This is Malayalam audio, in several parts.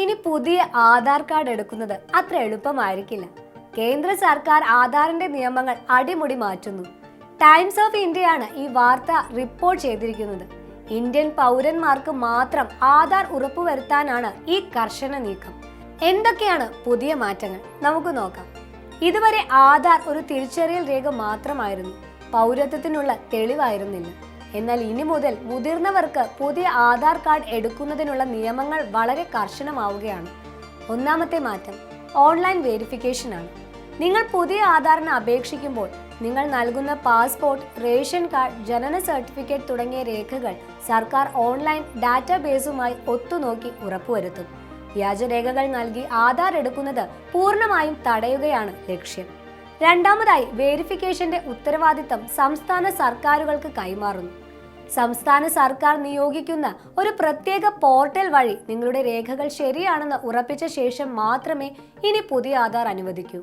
ഇനി പുതിയ ആധാർ കാർഡ് എടുക്കുന്നത് അത്ര എളുപ്പമായിരിക്കില്ല. കേന്ദ്ര സർക്കാർ ആധാറിന്റെ നിയമങ്ങൾ അടിമുടി മാറ്റുന്നു. ടൈംസ് ഓഫ് ഇന്ത്യയാണ് ഈ വാർത്ത റിപ്പോർട്ട് ചെയ്തിരിക്കുന്നത്. ഇന്ത്യൻ പൗരന്മാർക്ക് മാത്രം ആധാർ ഉറപ്പുവരുത്താനാണ് ഈ കർശന നീക്കം. എന്തൊക്കെയാണ് പുതിയ മാറ്റങ്ങൾ? നമുക്ക് നോക്കാം. ഇതുവരെ ആധാർ ഒരു തിരിച്ചറിയൽ രേഖ മാത്രമായിരുന്നു. പൗരത്വത്തിനുള്ള തെളിവായിരുന്നില്ല. എന്നാൽ ഇനി മുതൽ മുതിർന്നവർക്ക് പുതിയ ആധാർ കാർഡ് എടുക്കുന്നതിനുള്ള നിയമങ്ങൾ വളരെ കർശനമാവുകയാണ്. ഒന്നാമത്തെ മാറ്റം ഓൺലൈൻ വെരിഫിക്കേഷൻ ആണ്. നിങ്ങൾ പുതിയ ആധാറിന് അപേക്ഷിക്കുമ്പോൾ നിങ്ങൾ നൽകുന്ന പാസ്പോർട്ട് റേഷൻ കാർഡ് ജനന സർട്ടിഫിക്കറ്റ് തുടങ്ങിയ രേഖകൾ സർക്കാർ ഓൺലൈൻ ഡാറ്റാബേസുമായി ഒത്തുനോക്കി ഉറപ്പുവരുത്തും. വ്യാജരേഖകൾ നൽകി ആധാർ എടുക്കുന്നത് പൂർണമായും തടയുകയാണ് ലക്ഷ്യം. രണ്ടാമതായി വേരിഫിക്കേഷന്റെ ഉത്തരവാദിത്തം സംസ്ഥാന സർക്കാരുകൾക്ക് കൈമാറുന്നു. സംസ്ഥാന സർക്കാർ നിയോഗിക്കുന്ന ഒരു പ്രത്യേക പോർട്ടൽ വഴി നിങ്ങളുടെ രേഖകൾ ശരിയാണെന്ന് ഉറപ്പിച്ച ശേഷം മാത്രമേ ഇനി പുതിയ ആധാർ അനുവദിക്കൂ.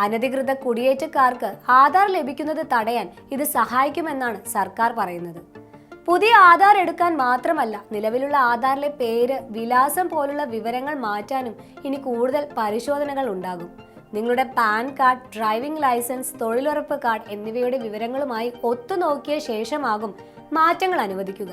അനധികൃത കുടിയേറ്റക്കാർക്ക് ആധാർ ലഭിക്കുന്നത് തടയാൻ ഇത് സഹായിക്കുമെന്നാണ് സർക്കാർ പറയുന്നത്. പുതിയ ആധാർ എടുക്കാൻ മാത്രമല്ല നിലവിലുള്ള ആധാറിലെ പേര് വിലാസം പോലുള്ള വിവരങ്ങൾ മാറ്റാനും ഇനി കൂടുതൽ പരിശോധനകൾ ഉണ്ടാകും. നിങ്ങളുടെ പാൻ കാർഡ് ഡ്രൈവിംഗ് ലൈസൻസ് തൊഴിലുറപ്പ് കാർഡ് എന്നിവയുടെ വിവരങ്ങളുമായി ഒത്തുനോക്കിയ ശേഷമാകും മാറ്റങ്ങൾ അനുവദിക്കുക.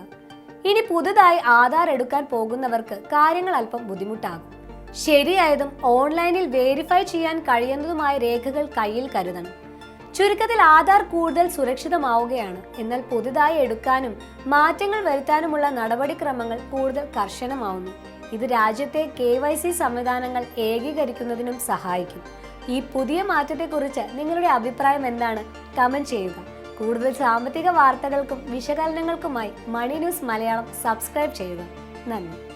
ഇനി പുതുതായി ആധാർ എടുക്കാൻ പോകുന്നവർക്ക് കാര്യങ്ങൾ അല്പം ബുദ്ധിമുട്ടാകും. ശരിയായതും ഓൺലൈനിൽ വേരിഫൈ ചെയ്യാൻ കഴിയുന്നതുമായ രേഖകൾ കയ്യിൽ കരുതണം. ചുരുക്കത്തിൽ ആധാർ കൂടുതൽ സുരക്ഷിതമാവുകയാണ്. എന്നാൽ പുതുതായി എടുക്കാനും മാറ്റങ്ങൾ വരുത്താനുമുള്ള നടപടിക്രമങ്ങൾ കൂടുതൽ കർശനമാവുന്നു. ഇത് രാജ്യത്തെ കെ വൈ സി സംവിധാനങ്ങൾ ഏകീകരിക്കുന്നതിനും സഹായിക്കും. ഈ പുതിയ മാറ്റത്തെക്കുറിച്ച് നിങ്ങളുടെ അഭിപ്രായം എന്താണ്? കമന്റ് ചെയ്യുക. കൂടുതൽ സാമ്പത്തിക വാർത്തകൾക്കും വിശകലനങ്ങൾക്കുമായി മണി ന്യൂസ് മലയാളം സബ്സ്ക്രൈബ് ചെയ്യുക. നന്ദി.